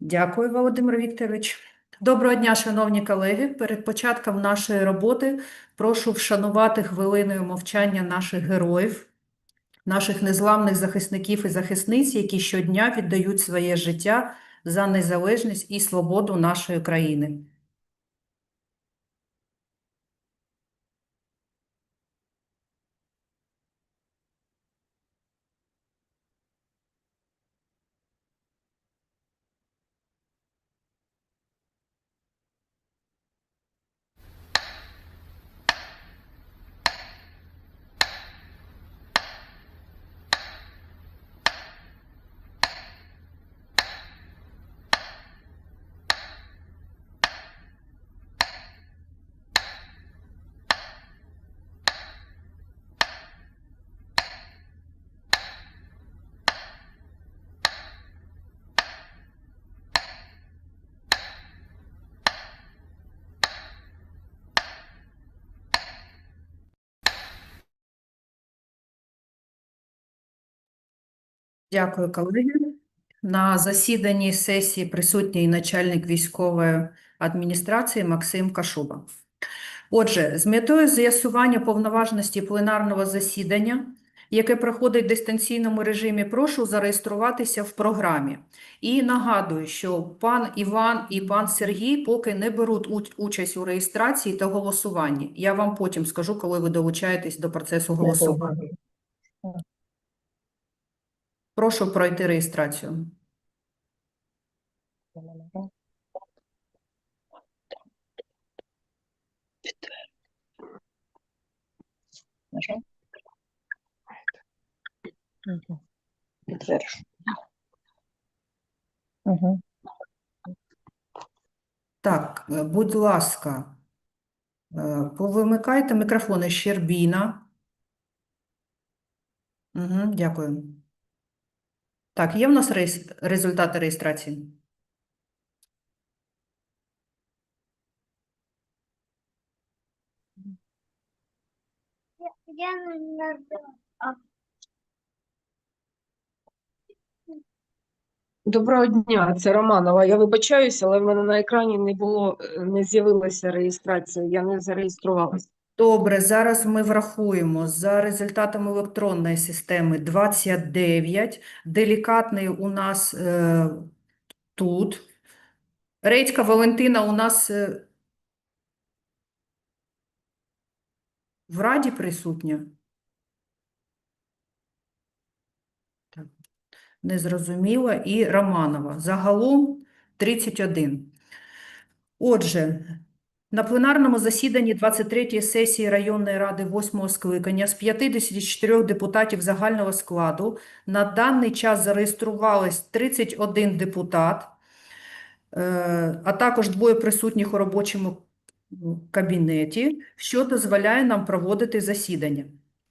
Дякую, Володимир Вікторович. Доброго дня, шановні колеги. Перед початком нашої роботи прошу вшанувати хвилиною мовчання наших героїв, наших незламних захисників і захисниць, які щодня віддають своє життя за незалежність і свободу нашої країни. Дякую, колеги. На засіданні сесії присутній начальник військової адміністрації Максим Кашуба. Отже, з метою з'ясування повноважності пленарного засідання, яке проходить в дистанційному режимі, прошу зареєструватися в програмі. І нагадую, що пан Іван і пан Сергій поки не беруть участь у реєстрації та голосуванні. Я вам потім скажу, коли ви долучаєтесь до процесу голосування. Прошу пройти реєстрацію. Так, будь ласка, е, повимикайте мікрофони Щербіна. Угу, дякую. Так, є в нас реєс- результати реєстрації? Я не Доброго дня, це Романова. Я вибачаюся, але в мене на екрані не було, е, не з'явилася реєстрація, я не зареєструвалася. Добре, зараз ми врахуємо за результатами електронної системи 29. Делікатний у нас е, тут. Редька Валентина у нас е, в Раді присутня. Так, незрозуміло. І Романова. Загалом 31. Отже, на пленарному засіданні 23-ї сесії районної ради 8-го скликання з 54 депутатів загального складу на даний час зареєструвалось 31 депутат, е, а також двоє присутніх у робочому кабінеті, що дозволяє нам проводити засідання.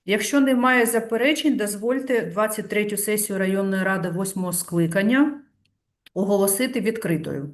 Якщо немає заперечень, дозвольте 23-ю сесію районної ради 8-го скликання оголосити відкритою.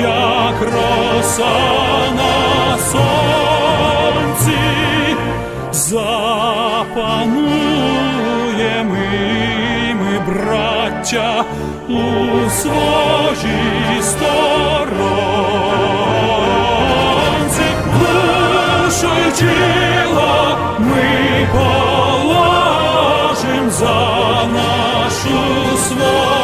як роса на сонці, запануємо і ми, браття, у своїй сторонці, тіло ми положим за нашу свободу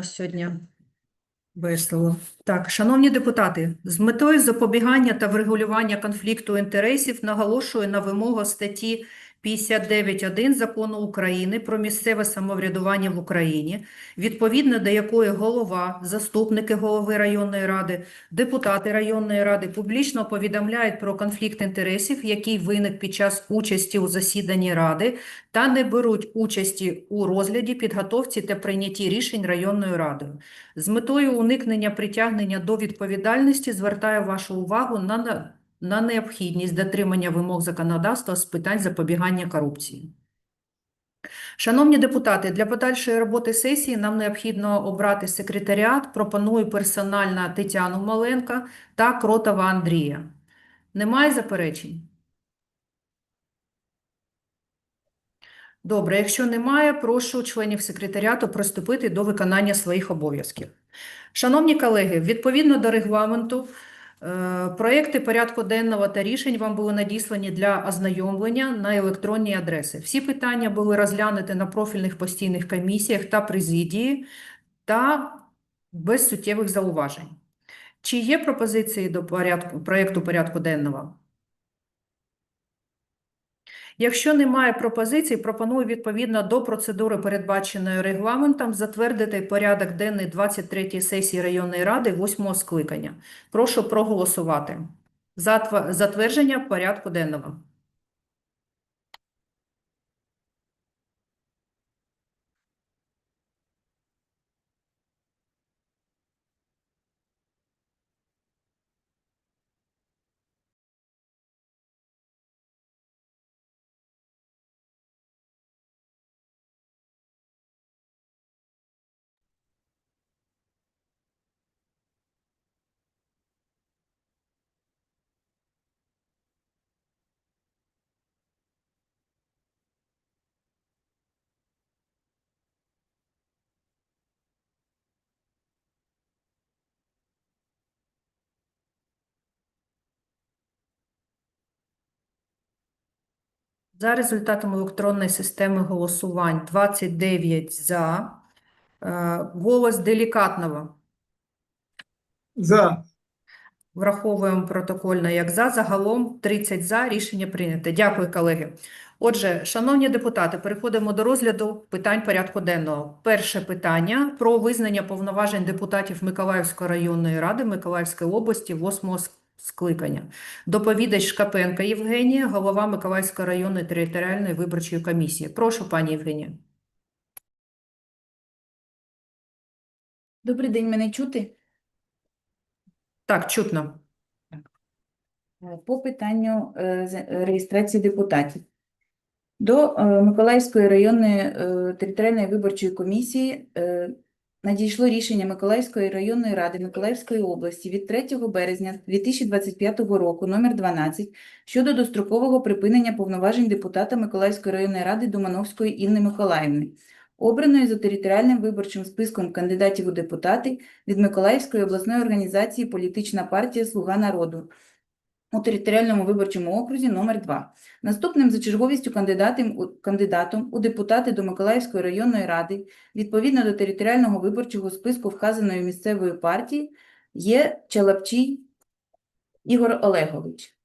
нас сьогодні весело. Так, шановні депутати, з метою запобігання та врегулювання конфлікту інтересів наголошую на вимогу статті 59.1 Закону України про місцеве самоврядування в Україні, відповідно до якої голова, заступники голови районної ради, депутати районної ради публічно повідомляють про конфлікт інтересів, який виник під час участі у засіданні ради, та не беруть участі у розгляді, підготовці та прийнятті рішень районною радою. З метою уникнення притягнення до відповідальності звертаю вашу увагу на, на, необхідність дотримання вимог законодавства з питань запобігання корупції. Шановні депутати, для подальшої роботи сесії нам необхідно обрати секретаріат. Пропоную персонально Тетяну Маленка та Кротова Андрія. Немає заперечень? Добре, якщо немає, прошу членів секретаріату приступити до виконання своїх обов'язків. Шановні колеги, відповідно до регламенту, проекти порядку денного та рішень вам були надіслані для ознайомлення на електронні адреси. Всі питання були розглянуті на профільних постійних комісіях та президії та без суттєвих зауважень. Чи є пропозиції до порядку, проєкту порядку денного? Якщо немає пропозицій, пропоную відповідно до процедури, передбаченої регламентом, затвердити порядок денний 23-ї сесії районної ради 8 скликання. Прошу проголосувати за затвердження порядку денного. За результатами електронної системи голосувань 29 за. Е, Голос делікатного. За. Враховуємо протокольно як за, загалом 30 за, рішення прийнято. Дякую, колеги. Отже, шановні депутати, переходимо до розгляду питань порядку денного. Перше питання про визнання повноважень депутатів Миколаївської районної ради Миколаївської області 8 скликання. Доповідач Шкапенка Євгенія, голова Миколаївської районної територіальної виборчої комісії. Прошу, пані Євгенія. Добрий день, мене чути? Так, чутно. Е, По питанню е, е, реєстрації депутатів. До Миколаївської районної територіальної виборчої комісії надійшло рішення Миколаївської районної ради Миколаївської області від 3 березня 2025 року номер 12 щодо дострокового припинення повноважень депутата Миколаївської районної ради Думановської Інни Миколаївни, обраної за територіальним виборчим списком кандидатів у депутати від Миколаївської обласної організації Політична партія Слуга народу у територіальному виборчому окрузі номер 2 Наступним за черговістю кандидатом у, депутати до Миколаївської районної ради відповідно до територіального виборчого списку вказаної місцевої партії є Чалапчій Ігор Олегович.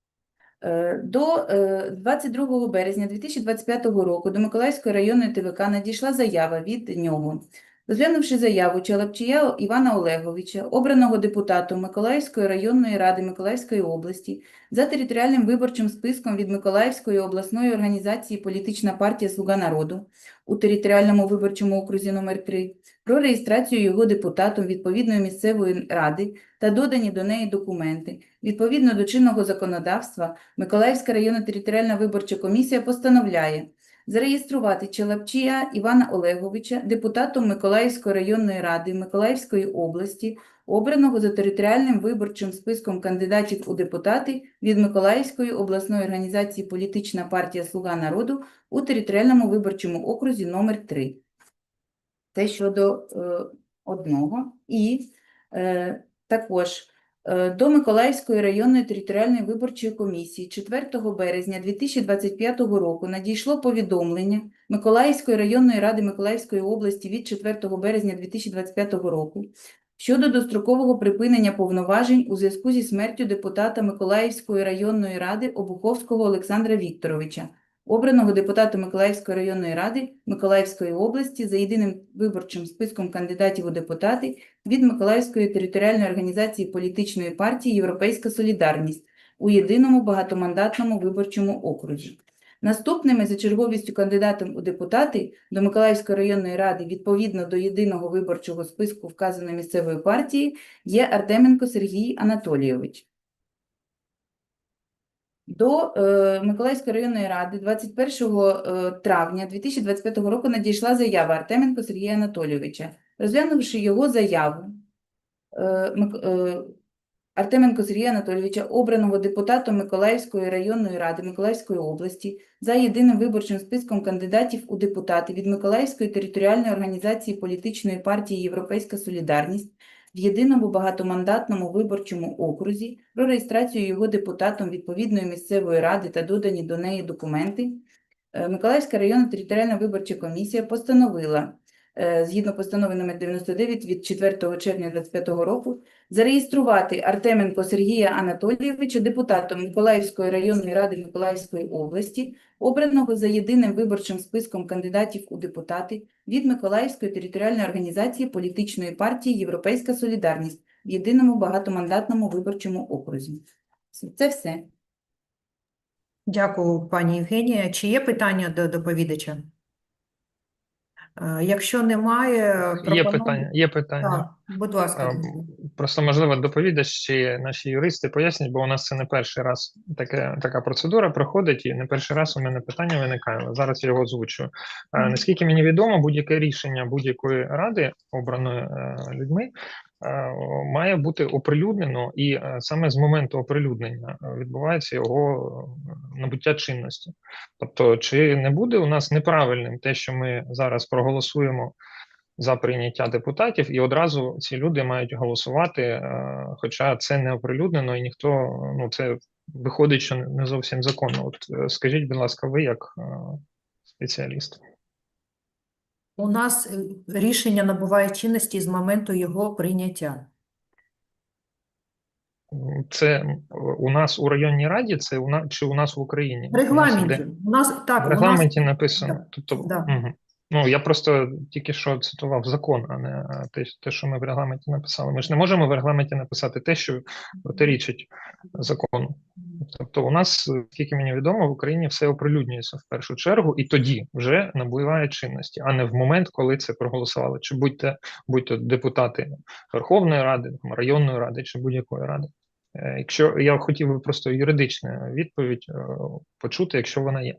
Е, До е, 22 березня 2025 року до Миколаївської районної ТВК надійшла заява від нього. Розглянувши заяву Чалапчія Івана Олеговича, обраного депутатом Миколаївської районної ради Миколаївської області за територіальним виборчим списком від Миколаївської обласної організації Політична партія Слуга народу у територіальному виборчому окрузі номер 3 про реєстрацію його депутатом відповідної місцевої ради та додані до неї документи. Відповідно до чинного законодавства, Миколаївська районна територіальна виборча комісія постановляє зареєструвати Челапчія Івана Олеговича депутатом Миколаївської районної ради Миколаївської області, обраного за територіальним виборчим списком кандидатів у депутати від Миколаївської обласної організації Політична партія Слуга народу у територіальному виборчому окрузі номер 3 Це щодо е, одного. І е, також До Миколаївської районної територіальної виборчої комісії 4 березня 2025 року надійшло повідомлення Миколаївської районної ради Миколаївської області від 4 березня 2025 року щодо дострокового припинення повноважень у зв'язку зі смертю депутата Миколаївської районної ради Обуховського Олександра Вікторовича, обраного депутата Миколаївської районної ради Миколаївської області за єдиним виборчим списком кандидатів у депутати від Миколаївської територіальної організації політичної партії Європейська Солідарність у єдиному багатомандатному виборчому окрузі. Наступними за черговістю кандидатом у депутати до Миколаївської районної ради відповідно до єдиного виборчого списку вказаної місцевої партії є Артеменко Сергій Анатолійович. До е, Миколаївської районної ради 21 е, травня 2025 року надійшла заява Артеменко Сергія Анатолійовича. Розглянувши його заяву, е, Артеменко Сергія Анатолійовича, обраного депутатом Миколаївської районної ради Миколаївської області за єдиним виборчим списком кандидатів у депутати від Миколаївської територіальної організації політичної партії Європейська Солідарність в єдиному багатомандатному виборчому окрузі про реєстрацію його депутатом відповідної місцевої ради та додані до неї документи, е, Миколаївська районна територіальна виборча комісія постановила, згідно постанови номер 99 від 4 червня 2025 року, зареєструвати Артеменко Сергія Анатолійовича депутатом Миколаївської районної ради Миколаївської області, обраного за єдиним виборчим списком кандидатів у депутати від Миколаївської територіальної організації політичної партії Європейська Солідарність в єдиному багатомандатному виборчому окрузі. Це все. Дякую, пані Євгенія. Чи є питання до доповідача? Е, Якщо немає, Є питання, є питання. Так, будь ласка. Просто, можливо, доповідач чи наші юристи пояснять, бо у нас це не перший раз таке, така процедура проходить, і не перший раз у мене питання виникає. Зараз я його озвучую. А, Мгм. Наскільки мені відомо, будь-яке рішення будь-якої ради, обраної е, людьми, е, має бути оприлюднено, і е, саме з моменту оприлюднення е, відбувається його е, набуття чинності. Тобто, чи не буде у нас неправильним те, що ми зараз проголосуємо за прийняття депутатів, і одразу ці люди мають голосувати, е, хоча це не оприлюднено, і ніхто ну це виходить, що не- зовсім законно. От е, скажіть, будь ласка, ви як е, спеціаліст? У нас е, рішення набуває чинності з моменту його прийняття. Це у нас у районній раді, це у нас чи у нас в Україні? В У нас регламенті. У нас так, В у нас регламенті написано. Да, Тобто, да. мгм. Ну я просто тільки що цитував закон, а не те, те, що ми в регламенті написали. Ми ж не можемо в регламенті написати те, що протирічить закону. Тобто, у нас, скільки мені відомо, в Україні все оприлюднюється в першу чергу, і тоді вже набуває чинності, а не в момент, коли це проголосували. Чи будьте будь-то депутати Верховної Ради, районної ради чи будь-якої ради. Е, Якщо я хотів би просто юридичну відповідь е, почути, якщо вона є.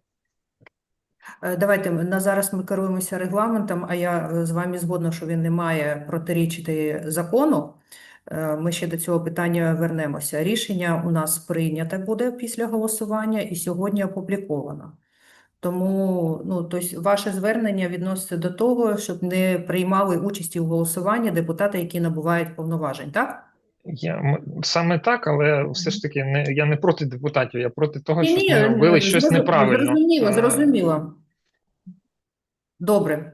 Е, Давайте на зараз ми керуємося регламентом, а я е, з вами згодна, що він не має протирічити закону. Е, Ми ще до цього питання вернемося. Рішення у нас прийнято буде після голосування і сьогодні опубліковано. Тому ну, тобто ваше звернення відноситься до того, щоб не приймали участі у голосуванні депутати, які набувають повноважень, так? Я саме так, але все ж таки не я не проти депутатів, я проти того, щоб Ні, не ні, робили щось зрозу- неправильно. Зрозуміло, Е, зрозуміло. Добре.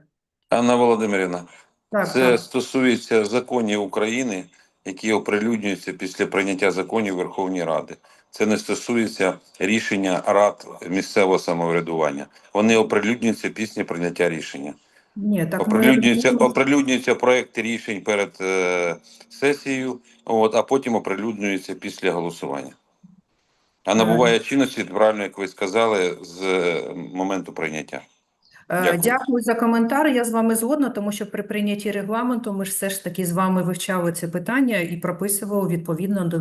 Анна Володимирівна, Так, це так. стосується законів України, які оприлюднюються після прийняття законів Верховної Ради. Це не стосується рішення рад місцевого самоврядування. Вони оприлюднюються після прийняття рішення. Ні, так ми Оприлюднюються, розуміємо. оприлюднюються проекти рішень перед е, сесією, от, а потім оприлюднюються після голосування. А набуває чинності, правильно, як ви сказали, з е, моменту прийняття. Е, Дякую. Дякую за коментар. Я з вами згодна, тому що при прийнятті регламенту ми ж все ж таки з вами вивчали це питання і прописували відповідно до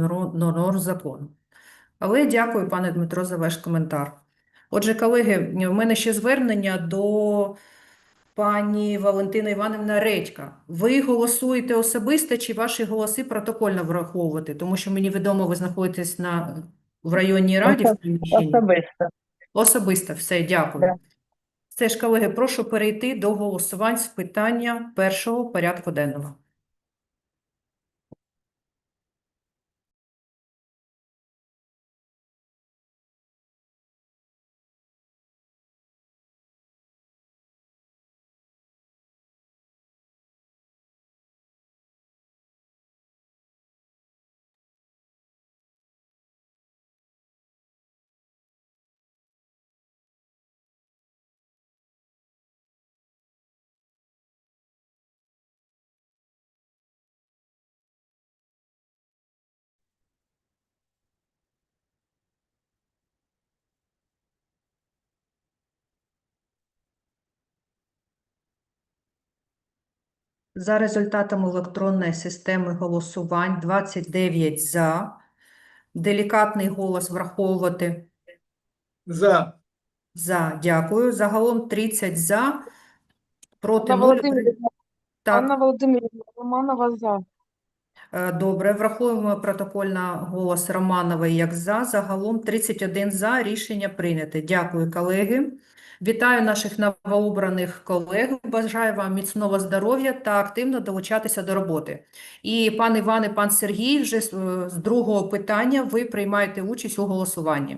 норм закону. Але дякую, пане Дмитро, за ваш коментар. Отже, колеги, в мене ще звернення до пані Валентина Івановна Редька. Ви голосуєте особисто чи ваші голоси протокольно враховувати? Тому що мені відомо, ви знаходитесь на, в районній раді в приміщенні. Особисто. Особисто, все, дякую. Да. Все ж, колеги, прошу перейти до голосувань з питання першого порядку денного. За результатами електронної системи голосувань 29 за. Делікатний голос враховувати За. за. Дякую. Загалом 30 за. Проти Анна 0. Володимирівна, Так. Анна Володимирівна Романова за. Е, Добре, врахуємо протокольно голос Романової як за. Загалом 31 за. Рішення прийняте. Дякую, колеги. Вітаю наших новообраних колег. Бажаю вам міцного здоров'я та активно долучатися до роботи. І пан Іван і пан Сергій, вже з е, другого питання ви приймаєте участь у голосуванні.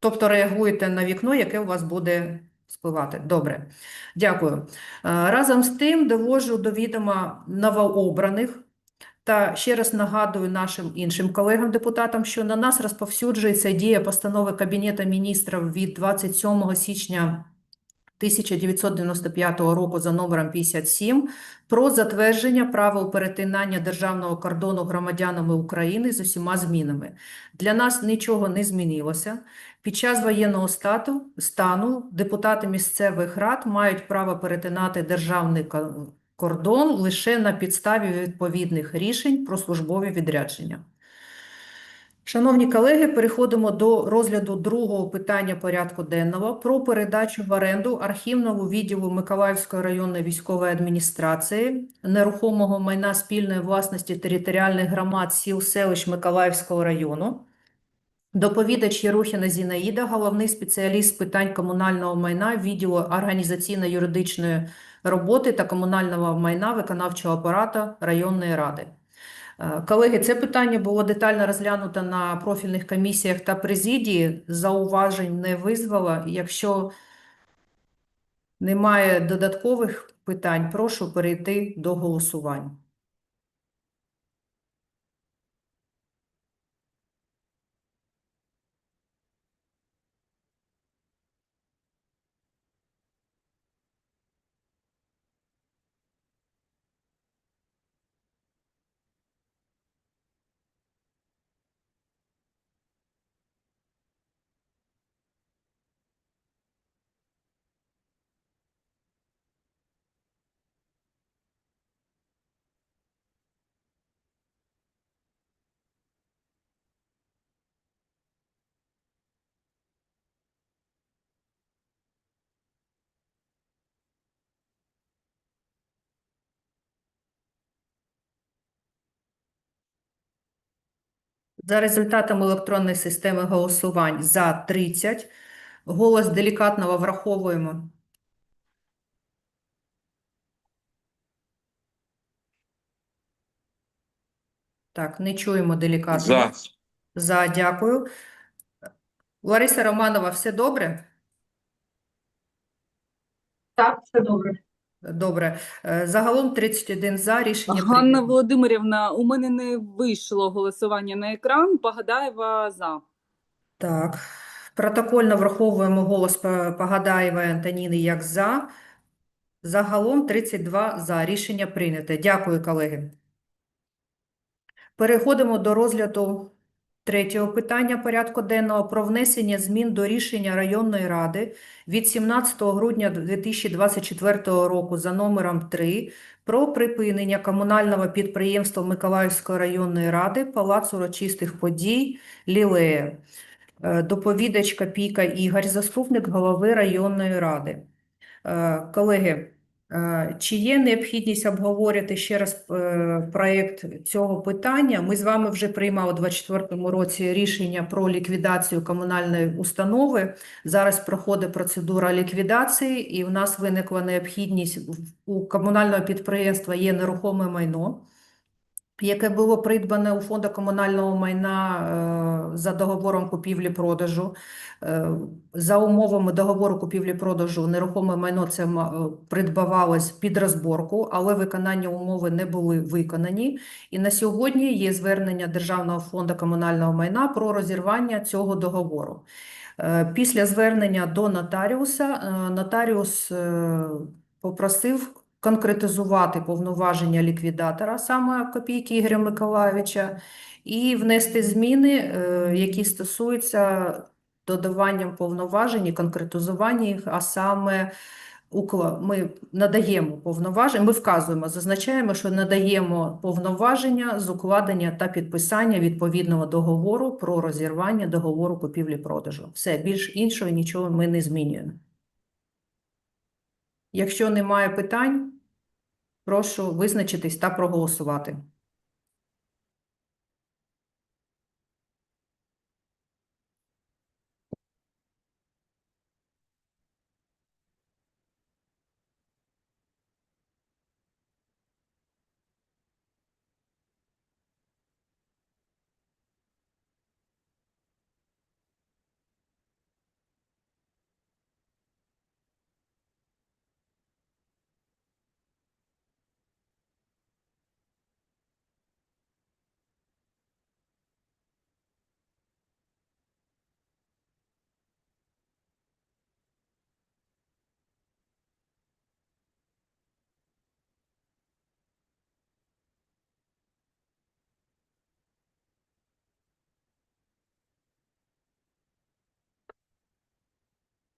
Тобто реагуєте на вікно, яке у вас буде спливати. Добре, дякую. Е, Разом з тим доводжу до відома новообраних та ще раз нагадую нашим іншим колегам-депутатам, що на нас розповсюджується дія постанови Кабінету міністрів від 27 січня 1995 року за номером 57 про затвердження правил перетинання державного кордону громадянами України з усіма змінами. Для нас нічого не змінилося. Під час воєнного стату, стану депутати місцевих рад мають право перетинати державний кордон лише на підставі відповідних рішень про службові відрядження. Шановні колеги, переходимо до розгляду другого питання порядку денного про передачу в оренду архівного відділу Миколаївської районної військової адміністрації нерухомого майна спільної власності територіальних громад сіл селищ Миколаївського району. Доповідач Єрухіна Зінаїда, головний спеціаліст з питань комунального майна відділу організаційно-юридичної роботи та комунального майна виконавчого апарату районної ради. Е, Колеги, це питання було детально розглянуто на профільних комісіях та президії. Зауважень не визвало. Якщо немає додаткових питань, прошу перейти до голосування. За результатами електронної системи голосувань за 30. Голос делікатного враховуємо. Так, не чуємо делікатного. За. За, дякую. Лариса Романова, все добре? Так, все добре. Добре. Е, Загалом 31 за, рішення Ганна прийнято. Володимирівна, у мене не вийшло голосування на екран. Погадаєва за. Так, протокольно враховуємо голос П- Погадаєвої Антоніни як за. Загалом 32 за. Рішення прийнято. Дякую, колеги. Переходимо до розгляду третього питання порядку денного про внесення змін до рішення районної ради від 17 грудня 2024 року за номером 3 про припинення комунального підприємства Миколаївської районної ради Палац урочистих подій Лілея. Е, Доповідач Копійка Ігор, заступник голови районної ради. Е, Колеги, чи є необхідність обговорити ще раз е, проєкт цього питання? Ми з вами вже приймали у 2024 році рішення про ліквідацію комунальної установи. Зараз проходить процедура ліквідації, і в нас виникла необхідність у комунального підприємства є нерухоме майно яке було придбане у фонду комунального майна е, за договором купівлі-продажу. Е, За умовами договору купівлі-продажу нерухоме майно це е, придбавалось під розборку, але виконання умови не були виконані. І на сьогодні є звернення Державного фонду комунального майна про розірвання цього договору. Після звернення до нотаріуса нотаріус попросив конкретизувати повноваження ліквідатора, саме Копійки Ігоря Миколайовича, і внести зміни, е, які стосуються додаванням повноважень і конкретизування їх, а саме ми надаємо повноваження, ми вказуємо, зазначаємо, що надаємо повноваження з укладення та підписання відповідного договору про розірвання договору купівлі-продажу. Все, більш іншого нічого ми не змінюємо. Якщо немає питань, прошу визначитись та проголосувати.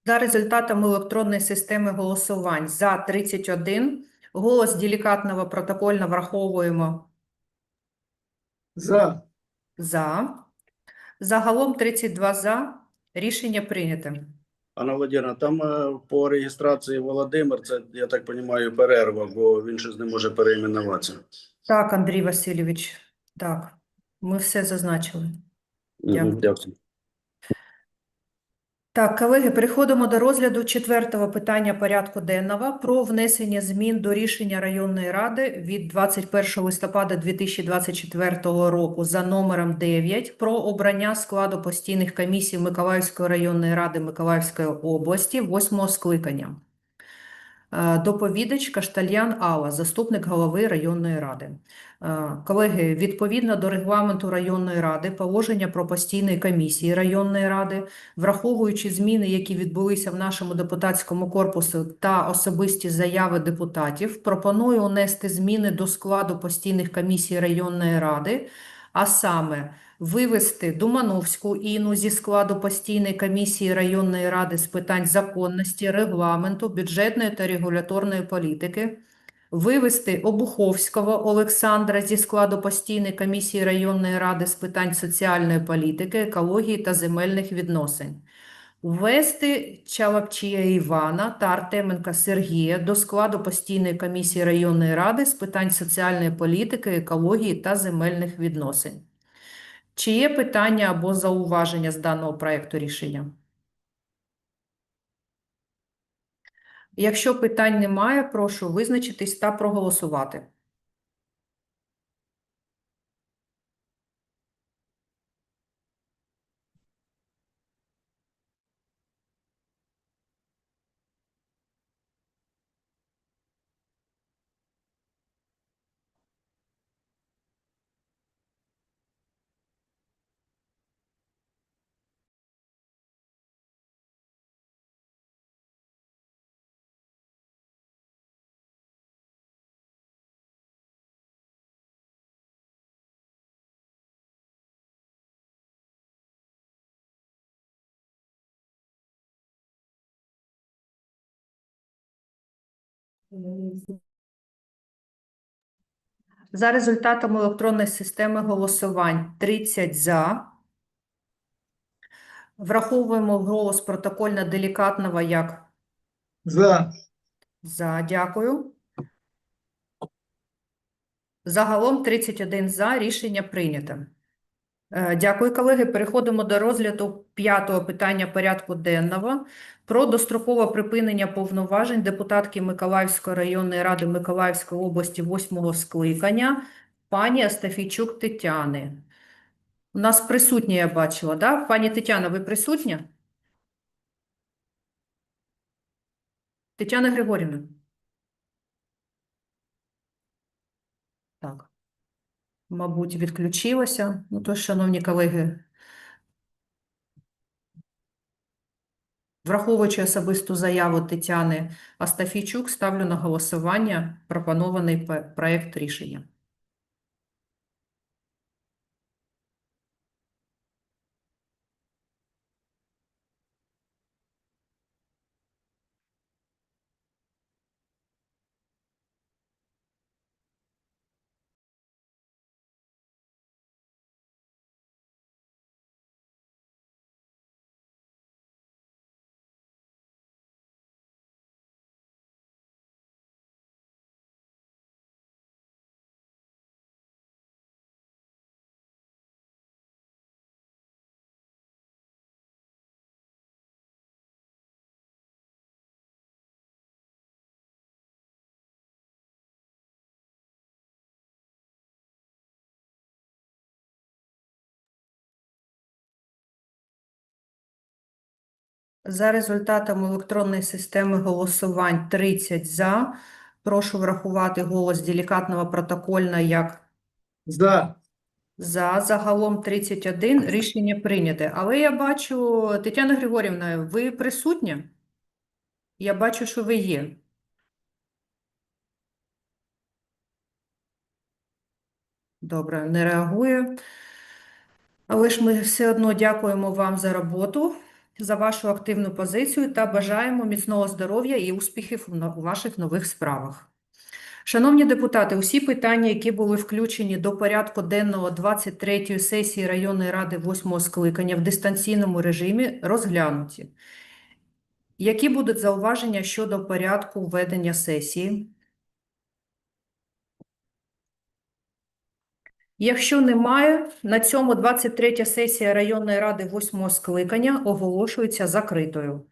За результатами електронної системи голосувань за 31, голос делікатного протокольно враховуємо За. за. Загалом 32 за. Рішення прийнято. Анна Володимирівна, там е, по реєстрації Володимир, це, я так розумію, перерва, бо він щось не може переіменуватися. Так, Андрій Васильович, так, ми все зазначили. Дякую. Дякую. Так, колеги, переходимо до розгляду четвертого питання порядку денного про внесення змін до рішення районної ради від 21 листопада 2024 року за номером 9 про обрання складу постійних комісій Миколаївської районної ради Миколаївської області восьмого скликання. Е, Доповідач Каштальян Алла, заступник голови районної ради. Е, Колеги, відповідно до регламенту районної ради, положення про постійні комісії районної ради, враховуючи зміни, які відбулися в нашому депутатському корпусу та особисті заяви депутатів, пропоную унести зміни до складу постійних комісій районної ради, а саме вивести Думановську Інну зі складу постійної комісії районної ради з питань законності, регламенту, бюджетної та регуляторної політики, вивести Обуховського Олександра зі складу постійної комісії районної ради з питань соціальної політики, екології та земельних відносин. Ввести Чалапчія Івана та Артеменка Сергія до складу постійної комісії районної ради з питань соціальної політики, екології та земельних відносин. Чи є питання або зауваження з даного проекту рішення? Якщо питань немає, прошу визначитись та проголосувати. За результатами електронної системи голосувань 30 за. Враховуємо голос протокольно делікатного як За. за. Дякую. Загалом 31 за. Рішення прийнято. Е, Дякую, колеги. Переходимо до розгляду п'ятого питання порядку денного про дострокове припинення повноважень депутатки Миколаївської районної ради Миколаївської області восьмого скликання пані Астафійчук Тетяни. У нас присутня, я бачила, да? Пані Тетяна, ви присутня? Тетяна Григорівна. Так. Мабуть, відключилася. Ну, то, шановні колеги, враховуючи особисту заяву Тетяни Астафійчук, ставлю на голосування пропонований проект рішення. За результатами електронної системи голосувань 30 за. Прошу врахувати голос делікатного протокольно як За. за. Загалом 31. Рішення прийняте. Але я бачу, Тетяна Григорівна, ви присутні? Я бачу, що ви є. Добре, не реагує. Але ж ми все одно дякуємо вам за роботу, за вашу активну позицію та бажаємо міцного здоров'я і успіхів у ваших нових справах. Шановні депутати, усі питання, які були включені до порядку денного 23-ї сесії районної ради 8-го скликання в дистанційному режимі, розглянуті. Які будуть зауваження щодо порядку ведення сесії? Якщо немає, на цьому 23 сесія районної ради 8 скликання оголошується закритою.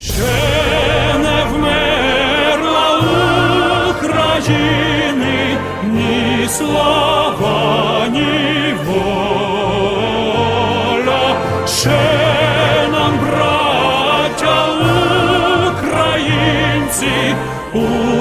Ще не вмерла України слава,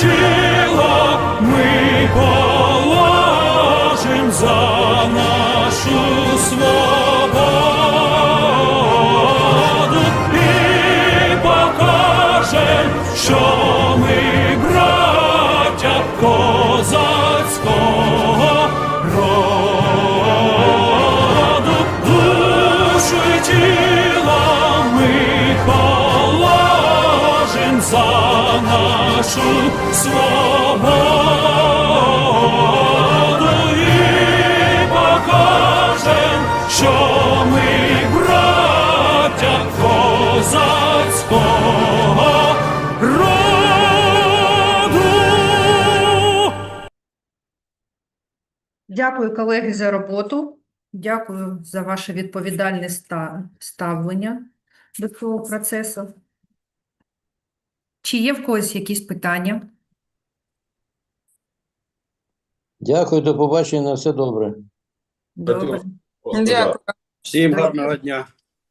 тіло ми положим за нашу свободу і покажем, що ми браття козацького роду, душу й тіло ми положим за нашу свободу і що ми браття роду. Дякую, колеги, за роботу. Дякую за ваше відповідальне ста- ставлення до цього процесу. Чи є в когось якісь питання? Дякую, до побачення, на все добре. Добре. Дякую. Всім гарного дня.